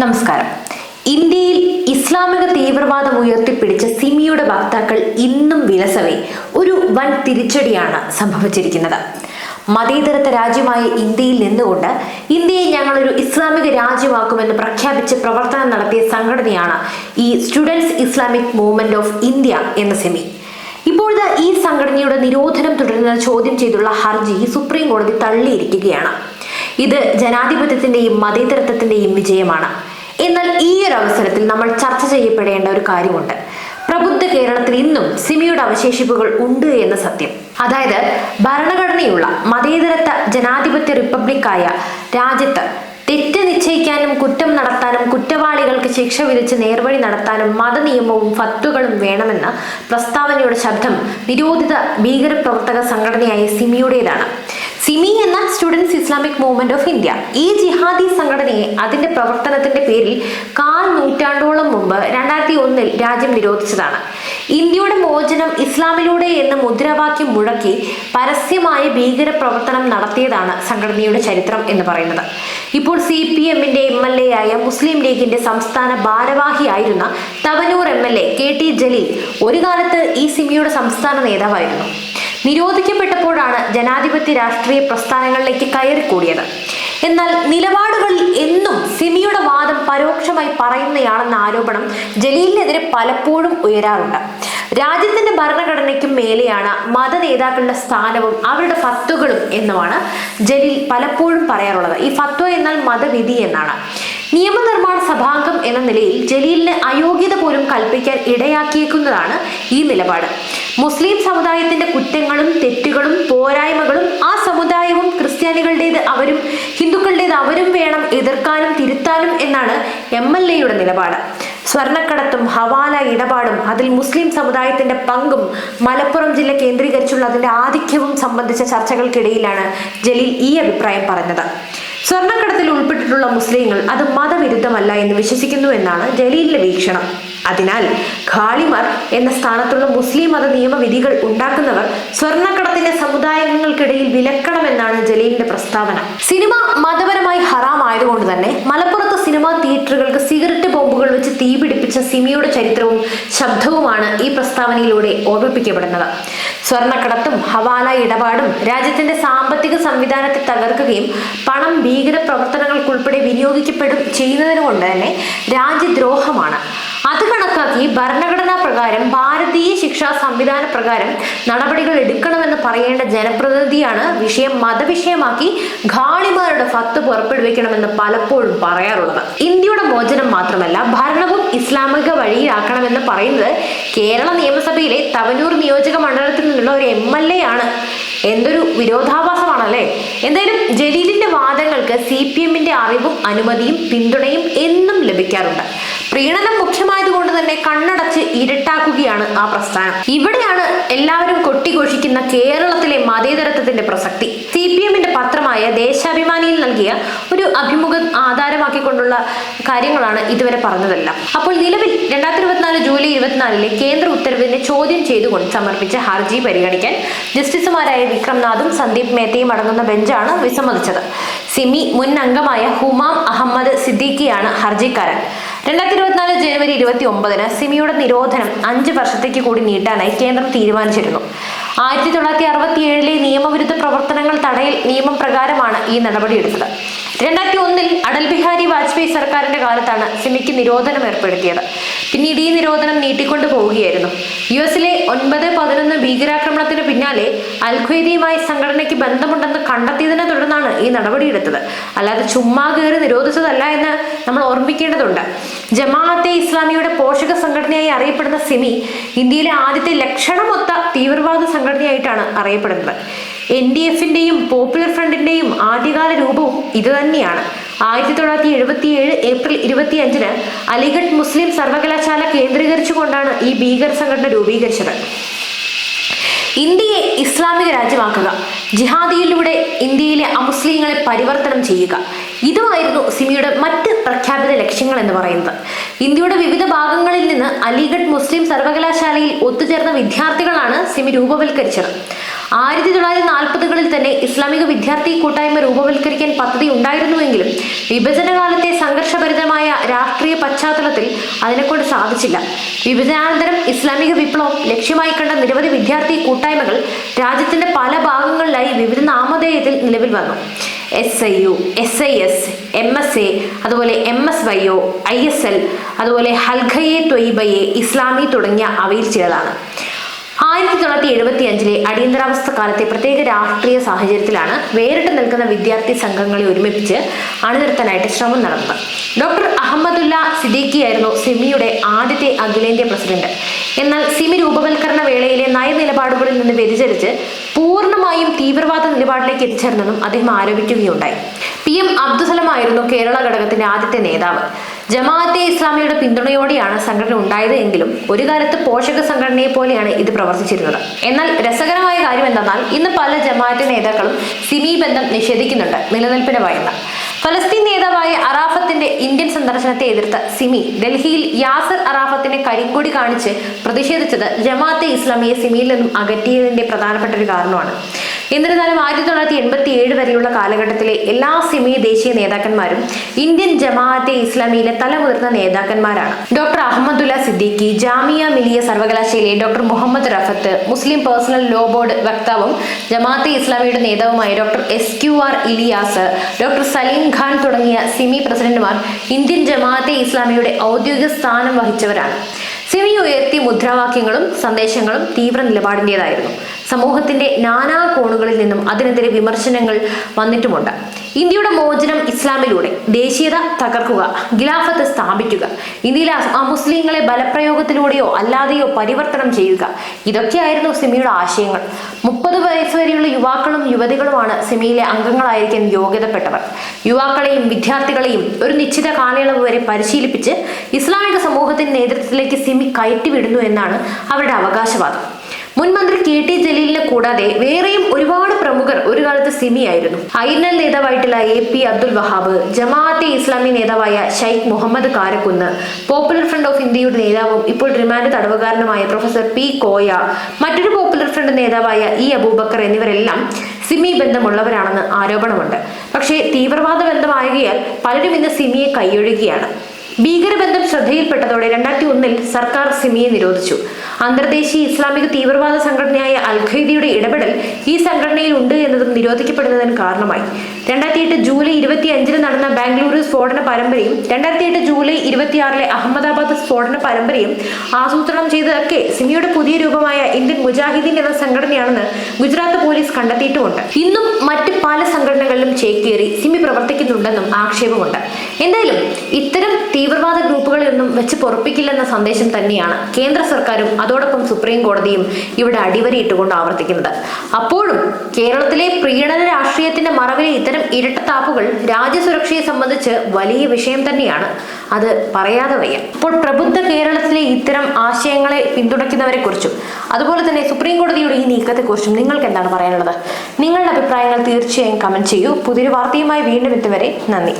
നമസ്കാരം. ഇന്ത്യയിൽ ഇസ്ലാമിക തീവ്രവാദം ഉയർത്തിപ്പിടിച്ച സിമിയുടെ വക്താക്കൾ ഇന്നും വിലസവേ ഒരു വൻ തിരിച്ചടിയാണ് സംഭവിച്ചിരിക്കുന്നത്. മതേതരത്വ രാജ്യമായ ഇന്ത്യയിൽ നിന്നുകൊണ്ട് ഇന്ത്യയെ ഞങ്ങളൊരു ഇസ്ലാമിക രാജ്യമാക്കുമെന്ന് പ്രഖ്യാപിച്ച് പ്രവർത്തനം നടത്തിയ സംഘടനയാണ് ഈ students Islamic movement of India എന്ന സെമി. ഇപ്പോഴത്തെ ഈ സംഘടനയുടെ നിരോധനം തുടരുന്നത് ചോദ്യം ചെയ്തുള്ള ഹർജി സുപ്രീം കോടതി തള്ളിയിരിക്കുകയാണ്. ഇത് ജനാധിപത്യത്തിന്റെയും മതേതരത്വത്തിന്റെയും വിജയമാണ്. എന്നാൽ ഈ ഒരു അവസരത്തിൽ നമ്മൾ ചർച്ച ചെയ്യപ്പെടേണ്ട ഒരു കാര്യമുണ്ട്. പ്രബുദ്ധ കേരളത്തിൽ ഇന്നും സിമിയുടെ അവശേഷിപ്പുകൾ ഉണ്ട് എന്ന സത്യം. അതായത് ഭരണഘടനയുള്ള മതേതരത്വ ജനാധിപത്യ റിപ്പബ്ലിക്കായ രാജ്യത്ത് തെറ്റ് നിശ്ചയിക്കാനും കുറ്റം നടത്താനും കുറ്റവാളികൾക്ക് ശിക്ഷ വിധിച്ച് നേർവഴി നടത്താനും മതനിയമവും ഫത്തുകളും വേണമെന്ന പ്രസ്താവനയുടെ ശബ്ദം നിരോധിത ഭീകരപ്രവർത്തക സംഘടനയായ സിമിയുടേതാണ്. സിമി എന്ന students Islamic movement of India. ഈ ജിഹാദി സംഘടനയെ അതിന്റെ പ്രവർത്തനത്തിന്റെ പേരിൽ കാൽ നൂറ്റാണ്ടോളം മുമ്പ് രണ്ടായിരത്തി ഒന്നിൽ രാജ്യം നിരോധിച്ചതാണ്. ഇന്ത്യയുടെ മോചനം ഇസ്ലാമിലൂടെ എന്ന മുദ്രാവാക്യം മുഴക്കി പരസ്യമായ ഭീകര പ്രവർത്തനം നടത്തിയതാണ് സംഘടനയുടെ ചരിത്രം എന്ന് പറയുന്നത്. ഇപ്പോൾ സി പി എമ്മിന്റെ എം എൽ എ ആയ മുസ്ലിം ലീഗിന്റെ സംസ്ഥാന ഭാരവാഹിയായിരുന്ന Thavanur M L A K T Jaleel ഒരു കാലത്ത് ഈ സിമിയുടെ സംസ്ഥാന നേതാവായിരുന്നു. നിരോധിക്കപ്പെട്ടപ്പോഴാണ് ജനാധിപത്യ രാഷ്ട്രീയ പ്രസ്ഥാനങ്ങളിലേക്ക് കയറിക്കൂടിയത്. എന്നാൽ നിലപാടുകളിൽ എന്നും സിമിയുടെ വാദം പരോക്ഷമായി പറയുന്നയാണെന്ന ആരോപണം ജലീലിനെതിരെ പലപ്പോഴും ഉയരാറുണ്ട്. രാജ്യത്തിന്റെ ഭരണഘടനയ്ക്കും മേലെയാണ് മത നേതാക്കളുടെ സ്ഥാനവും അവരുടെ ഫത്വകളും എന്നുമാണ് ജലീൽ പലപ്പോഴും പറയാറുള്ളത്. ഈ ഫത്വ എന്നാൽ മതവിധി എന്നാണ്. നിയമനിർമ്മാണ സഭാംഗം എന്ന നിലയിൽ ജലീലിന് അയോഗ്യത പോലും കൽപ്പിക്കാൻ ഇടയാക്കിയേക്കുന്നതാണ് ഈ നിലപാട്. മുസ്ലിം സമുദായത്തിന്റെ കുറ്റങ്ങളും തെറ്റുകളും പോരായ്മകളും ആ സമുദായവും ക്രിസ്ത്യാനികളുടേത് അവരും ഹിന്ദുക്കളുടേത് അവരും വേണം എതിർക്കാനും തിരുത്താനും എന്നാണ് എം എൽ എയുടെ നിലപാട്. സ്വർണക്കടത്തും ഹവാല ഇടപാടും അതിൽ മുസ്ലിം സമുദായത്തിന്റെ പങ്കും മലപ്പുറം ജില്ല കേന്ദ്രീകരിച്ചുള്ള അതിന്റെ ആധിക്യവും സംബന്ധിച്ച ചർച്ചകൾക്കിടയിലാണ് ജലീൽ ഈ അഭിപ്രായം പറഞ്ഞത്. സ്വർണക്കടത്തിൽ ഉൾപ്പെട്ടിട്ടുള്ള മുസ്ലിങ്ങൾ അത് മതവിരുദ്ധമല്ല എന്ന് വിശ്വസിക്കുന്നു എന്നാണ് ജലീലിന്റെ വീക്ഷണം. അതിനാൽ ഖാളിമാർ എന്ന സ്ഥാനത്തുള്ള മുസ്ലിം മത നിയമവിധികൾ ഉണ്ടാക്കുന്നവർ സ്വർണക്കടത്തിന്റെ സമുദായങ്ങൾക്കിടയിൽ വിലക്കണമെന്നാണ് ജലീലിന്റെ പ്രസ്താവന. സിനിമ മതപരമായി ഹറാം ആയതുകൊണ്ട് തന്നെ മലപ്പുറത്ത് സിനിമാ തിയേറ്ററുകൾക്ക് സിഗരറ്റ് ബോംബുകൾ വെച്ച് തീപിടിപ്പിച്ച സിമിയുടെ ചരിത്രവും ശബ്ദവുമാണ് ഈ പ്രസ്താവനയിലൂടെ ഓർമ്മിപ്പിക്കപ്പെടുന്നത്. സ്വർണക്കടത്തും ഹവാല ഇടപാടും രാജ്യത്തിന്റെ സാമ്പത്തിക സംവിധാനത്തെ തകർക്കുകയും പണം ഭീകര പ്രവർത്തനങ്ങൾക്കുൾപ്പെടെ വിനിയോഗിക്കപ്പെടും ചെയ്യുന്നതിനുകൊണ്ട് തന്നെ രാജ്യദ്രോഹമാണ്. അത് കണക്കാക്കി ഭരണഘടനാ പ്രകാരം ഭാരതീയ ശിക്ഷാ സംവിധാന പ്രകാരം നടപടികൾ എടുക്കണമെന്ന് പറയേണ്ട ജനപ്രതിനിധിയാണ് വിഷയം മതവിഷയമാക്കി ഖാളിമാരുടെ ഫത്ത് പുറപ്പെടുവിക്കണമെന്ന് പലപ്പോഴും പറയാറുള്ളത്. ഇന്ത്യയുടെ മോചനം മാത്രമല്ല ഭരണവും ഇസ്ലാമിക വഴിയിലാക്കണമെന്ന് പറയുന്നത് കേരള നിയമസഭയിലെ തവനൂർ നിയോജക മണ്ഡലത്തിൽ നിന്നുള്ള ഒരു എം എൽ എ ആണ് എന്തൊരു വിരോധാഭാസമാണല്ലേ? എന്തായാലും ജലീലിന്റെ വാദങ്ങൾക്ക് സി പി എമ്മിന്റെ അറിവും അനുമതിയും പിന്തുണയും എന്നും ലഭിക്കാറുണ്ട്. പ്രീണനം മുഖ്യമായതുകൊണ്ട് തന്നെ കണ്ണടച്ച് ഇരുട്ടാക്കുകയാണ് ആ പ്രസ്ഥാനം. ഇവിടെയാണ് എല്ലാവരും കൊട്ടിഘോഷിക്കുന്ന കേരളത്തിലെ മതേതരത്വത്തിന്റെ പ്രസക്തി. സി പി എമ്മിന്റെ പത്രമായ ദേശാഭിമാനിയിൽ നൽകിയ ഒരു അഭിമുഖം ആധാരമാക്കിക്കൊണ്ടുള്ള കാര്യങ്ങളാണ് ഇതുവരെ പറഞ്ഞതെല്ലാം. അപ്പോൾ നിലവിൽ രണ്ടായിരത്തി ഇരുപത്തിനാല് ജൂലൈ ഇരുപത്തിനാലിലെ കേന്ദ്ര ഉത്തരവിനെ ചോദ്യം ചെയ്തുകൊണ്ട് സമർപ്പിച്ച ഹർജി പരിഗണിക്കാൻ ജസ്റ്റിസുമാരായ വിക്രംനാഥും സന്ദീപ് മേത്തയും അടങ്ങുന്ന ബെഞ്ചാണ് വിസമ്മതിച്ചത്. സിമി മുൻ അംഗമായ ഹുമാം അഹമ്മദ് സിദ്ദീഖിയാണ് ഹർജിക്കാരൻ. രണ്ടായിരത്തി ഇരുപത്തിനാല് ജനുവരി ഇരുപത്തി ഒമ്പതിന് സിമിയുടെ നിരോധനം അഞ്ച് വർഷത്തേക്ക് കൂടി നീട്ടാനായി കേന്ദ്രം തീരുമാനിച്ചിരുന്നു. ആയിരത്തി തൊള്ളായിരത്തി അറുപത്തി ഏഴിലെ നിയമവിരുദ്ധ പ്രവർത്തനങ്ങൾ തടയൽ നിയമം പ്രകാരമാണ് ഈ നടപടിയെടുത്തത്. രണ്ടായിരത്തി ഒന്നിൽ അടൽ ബിഹാരി വാജ്പേയി സർക്കാരിന്റെ കാലത്താണ് സിമിക്ക് നിരോധനം ഏർപ്പെടുത്തിയത്. പിന്നീട് ഈ നിരോധനം നീട്ടിക്കൊണ്ടു പോവുകയായിരുന്നു. യു എസിലെ ഒൻപത് പതിനൊന്ന് ഭീകരാക്രമണത്തിന് പിന്നാലെ അൽഖ്വയ്ദയുമായി സംഘടനയ്ക്ക് ബന്ധമുണ്ടെന്ന് കണ്ടെത്തിയതിനെ തുടർന്നാണ് ഈ നടപടിയെടുത്തത്. അല്ലാതെ ചുമ്മാ കയറി നിരോധിച്ചതല്ല എന്ന് നമ്മൾ ഓർമ്മിക്കേണ്ടതുണ്ട്. ജമാഅത്തെ ഇസ്ലാമിയുടെ പോഷക സംഘടനയായി അറിയപ്പെടുന്ന സിമി ഇന്ത്യയിലെ ആദ്യത്തെ ലക്ഷണമൊത്ത തീവ്രവാദ സംഘടനയായിട്ടാണ് അറിയപ്പെടുന്നത്. എൻ ഡി എഫിന്റെയും പോപ്പുലർ ഫ്രണ്ടിന്റെയും ആദ്യകാല രൂപവും ഇതുതന്നെയാണ് ആയിരത്തി തൊള്ളായിരത്തി എഴുപത്തി ഏഴ് ഏപ്രിൽ ഇരുപത്തി അഞ്ചിന് അലിഗഡ് മുസ്ലിം സർവകലാശാല കേന്ദ്രീകരിച്ചുകൊണ്ടാണ് ഈ ഭീകര സംഘടന രൂപീകരിച്ചത്. ഇന്ത്യയെ ഇസ്ലാമിക രാജ്യമാക്കുക. ജിഹാദിയിലൂടെ ഇന്ത്യയിലെ അമുസ്ലിങ്ങളെ പരിവർത്തനം ചെയ്യുക. ഇതുമായിരുന്നു സിമിയുടെ മറ്റ് പ്രഖ്യാപിത ലക്ഷ്യങ്ങൾ എന്ന് പറയുന്നത്. ഇന്ത്യയുടെ വിവിധ ഭാഗങ്ങളിൽ നിന്ന് അലിഗഡ് മുസ്ലിം സർവകലാശാലയിൽ ഒത്തുചേർന്ന വിദ്യാർത്ഥികളാണ് സിമി രൂപവൽക്കരിച്ചത്. ആയിരത്തി തൊള്ളായിരത്തി നാൽപ്പതുകളിൽ തന്നെ ഇസ്ലാമിക വിദ്യാർത്ഥി കൂട്ടായ്മ രൂപവൽക്കരിക്കാൻ പദ്ധതി ഉണ്ടായിരുന്നുവെങ്കിലും വിഭജനകാലത്തെ സംഘർഷഭരിതമായ രാഷ്ട്രീയ പശ്ചാത്തലത്തിൽ അതിനെക്കൊണ്ട് സാധിച്ചില്ല. വിഭജനാനന്തരം ഇസ്ലാമിക വിപ്ലവം ലക്ഷ്യമായി കണ്ട നിരവധി വിദ്യാർത്ഥി കൂട്ടായ്മകൾ രാജ്യത്തിന്റെ പല ഭാഗങ്ങളിലായി വിവിധ നാമധേയത്തിൽ നിലവിൽ വന്നു. S I U S I S M S A അതുപോലെ M S Y O I S L അതുപോലെ ഹൽഖയെ ത്വയ്ബയെ ഇസ്ലാമി തുടങ്ങിയ അവയിൽ ചിലതാണ്. ആയിരത്തി തൊള്ളായിരത്തി എഴുപത്തി അഞ്ചിലെ അടിയന്തരാവസ്ഥ കാലത്തെ പ്രത്യേക രാഷ്ട്രീയ സാഹചര്യത്തിലാണ് വേറിട്ട് നിൽക്കുന്ന വിദ്യാർത്ഥി സംഘങ്ങളെ ഒരുമിപ്പിച്ച് അണിനിർത്താനായിട്ട് ശ്രമം നടന്നത്. ഡോക്ടർ അഹമ്മദുല്ല സിദ്ദീഖിയായിരുന്നു സിമിയുടെ ആദ്യത്തെ അഖിലേന്ത്യാ പ്രസിഡന്റ്. എന്നാൽ സിമി രൂപവൽക്കരണ വേളയിലെ നയനിലപാടുകളിൽ നിന്ന് വ്യതിചലിച്ച് പൂർണമായും തീവ്രവാദ നിലപാടിലേക്ക് എത്തിച്ചേർന്നെന്നും അദ്ദേഹം ആരോപിക്കുകയുണ്ടായി. പി എം അബ്ദുസലമായിരുന്നു കേരള ഘടകത്തിന്റെ ആദ്യത്തെ നേതാവ്. ജമാഅത്തെ ഇസ്ലാമിയുടെ പിന്തുണയോടെയാണ് സംഘടന ഉണ്ടായത് എങ്കിലും ഒരു കാലത്ത് പോഷക സംഘടനയെ പോലെയാണ് ഇത് പ്രവർത്തിച്ചിരുന്നത്. എന്നാൽ രസകരമായ കാര്യം എന്തെന്നാൽ ഇന്ന് പല ജമാഅത്തെ നേതാക്കളും സിമി ബന്ധം നിഷേധിക്കുന്നുണ്ട് നിലനിൽപ്പിന് ഭയന്ന് ഫലസ്തീൻ നേതാവായ അറാഫത്തിന്റെ ഇന്ത്യൻ സന്ദർശനത്തെ എതിർത്ത സിമി ഡൽഹിയിൽ യാസർ അറാഫത്തിനെ കരിങ്കൊടി കാണിച്ച് പ്രതിഷേധിച്ചത് ജമാഅത്തെ ഇസ്ലാമിയെ സിമിയിൽ നിന്നും അകറ്റിയതിന്റെ പ്രധാനപ്പെട്ട ഒരു കാരണമാണ്. എന്നിരുന്നാലും ആയിരത്തി തൊള്ളായിരത്തി എൺപത്തി ഏഴ് വരെയുള്ള കാലഘട്ടത്തിലെ എല്ലാ സിമി ദേശീയ നേതാക്കന്മാരും ഇന്ത്യൻ ജമാഅത്തെ ഇസ്ലാമിയിലെ തലമുതിർന്ന നേതാക്കന്മാരാണ്. ഡോക്ടർ അഹമ്മദുല്ല സിദ്ദിഖി ജാമിയ മിലിയ സർവകലാശാലയിലെ doctor Mohammed Rafat Muslim personal law board വക്താവും Jamaat-e ഇസ്ലാമിയുടെ നേതാവുമായ doctor S Q R Ilyas doctor Saleem Khan തുടങ്ങിയ സിമി പ്രസിഡന്റുമാർ ഇന്ത്യൻ ജമാഅത്തെ ഇസ്ലാമിയുടെ ഔദ്യോഗിക സ്ഥാനം വഹിച്ചവരാണ്. സിമി ഉയർത്തിയ മുദ്രാവാക്യങ്ങളും സന്ദേശങ്ങളും തീവ്ര നിലപാടിന്റെതായിരുന്നു സമൂഹത്തിന്റെ നാനാ കോണുകളിൽ നിന്നും അതിനെതിരെ വിമർശനങ്ങൾ വന്നിട്ടുമുണ്ട്. ഇന്ത്യയുടെ മോചനം ഇസ്ലാമിലൂടെ ദേശീയത തകർക്കുക ഖിലാഫത്ത് സ്ഥാപിക്കുക ഇന്ത്യയിലെ അമുസ്ലിങ്ങളെ ബലപ്രയോഗത്തിലൂടെയോ അല്ലാതെയോ പരിവർത്തനം ചെയ്യുക ഇതൊക്കെയായിരുന്നു സിമിയുടെ ആശയങ്ങൾ. മുപ്പത് വയസ്സ് വരെയുള്ള യുവാക്കളും യുവതികളുമാണ് സിമിയിലെ അംഗങ്ങളായിരിക്കാൻ യോഗ്യതപ്പെട്ടവർ. യുവാക്കളെയും വിദ്യാർത്ഥികളെയും ഒരു നിശ്ചിത കാലയളവ് വരെ പരിശീലിപ്പിച്ച് ഇസ്ലാമിക സമൂഹത്തിന്റെ നേതൃത്വത്തിലേക്ക് സിമി കയറ്റിവിടുന്നു എന്നാണ് അവരുടെ അവകാശവാദം. മുൻ മന്ത്രി കെ ടി ജലീലിനെ കൂടാതെ വേറെയും ഒരുപാട് പ്രമുഖർ ഒരു കാലത്ത് സിമി ആയിരുന്നു ഐനൽ നേതാവായിട്ടുള്ള എ പി അബ്ദുൽ വഹാബ് ജമാഅത്തെ ഇസ്ലാമി നേതാവായ Sheikh Muhammad Karakkunnu popular front of ഇന്ത്യയുടെ നേതാവും ഇപ്പോൾ റിമാൻഡ് തടവുകാരനുമായ പ്രൊഫസർ പി കോയ മറ്റൊരു പോപ്പുലർ ഫ്രണ്ട് നേതാവായ ഇ അബൂബക്കർ എന്നിവരെല്ലാം സിമി ബന്ധമുള്ളവരാണെന്ന് ആരോപണമുണ്ട്. പക്ഷേ തീവ്രവാദ ബന്ധമായകയാൽ പലരും ഇന്ന് സിമിയെ കൈയൊഴുകയാണ്. ഭീകരബന്ധം ശ്രദ്ധയിൽപ്പെട്ടതോടെ രണ്ടായിരത്തി ഒന്നിൽ സർക്കാർ സിമിയെ നിരോധിച്ചു. അന്തർദേശീയ ഇസ്ലാമിക തീവ്രവാദ സംഘടനയായ അൽ ഖൈദയുടെ ഇടപെടൽ ഈ സംഘടനയിൽ ഉണ്ട് എന്നതും നിരോധിക്കപ്പെടുന്നതിന് കാരണമായി. രണ്ടായിരത്തി എട്ട് ജൂലൈ ഇരുപത്തി അഞ്ചിന് നടന്ന ബാംഗ്ലൂരു സ്ഫോടന പരമ്പരയും രണ്ടായിരത്തി എട്ട് ജൂലൈ ഇരുപത്തിയാറിലെ അഹമ്മദാബാദ് സ്ഫോടന പരമ്പരയും ആസൂത്രണം ചെയ്തതൊക്കെ സിമിയുടെ പുതിയ രൂപമായ ഇന്ത്യൻ മുജാഹിദീൻ എന്ന സംഘടനയാണെന്ന് ഗുജറാത്ത് പോലീസ് കണ്ടെത്തിയിട്ടുമുണ്ട്. ഇന്നും മറ്റ് പല സംഘടനകളിലും ചേക്കേറി സിമി പ്രവർത്തിക്കുന്നുണ്ടെന്നും ആക്ഷേപമുണ്ട്. എന്തായാലും ഇത്തരം തീവ്രവാദ ഗ്രൂപ്പുകളിൽ നിന്നും വെച്ച് പൊറപ്പിക്കില്ലെന്ന സന്ദേശം തന്നെയാണ് കേന്ദ്ര സർക്കാരും അതോടൊപ്പം സുപ്രീം കോടതിയും ഇവിടെ അടിവരയിട്ടുകൊണ്ട് ആവർത്തിക്കുന്നത്. അപ്പോഴും കേരളത്തിലെ പ്രീണന രാഷ്ട്രീയത്തിന്റെ മറവിലെ ഇത്തരം ഇരട്ടത്താപ്പുകൾ രാജ്യസുരക്ഷയെ സംബന്ധിച്ച് വലിയ വിഷയം തന്നെയാണ്. അത് പറയാതെ വയ്യ. അപ്പോൾ പ്രബുദ്ധ കേരളത്തിലെ ഇത്തരം ആശയങ്ങളെ പിന്തുണയ്ക്കുന്നവരെ കുറിച്ചും അതുപോലെ തന്നെ സുപ്രീം കോടതിയുടെ ഈ നീക്കത്തെക്കുറിച്ചും നിങ്ങൾക്ക് എന്താണ് പറയാനുള്ളത്? നിങ്ങളുടെ അഭിപ്രായങ്ങൾ തീർച്ചയായും കമന്റ് ചെയ്യൂ. പുതിയൊരു വാർത്തയുമായി വീണ്ടും എത്തുവരെ നന്ദി.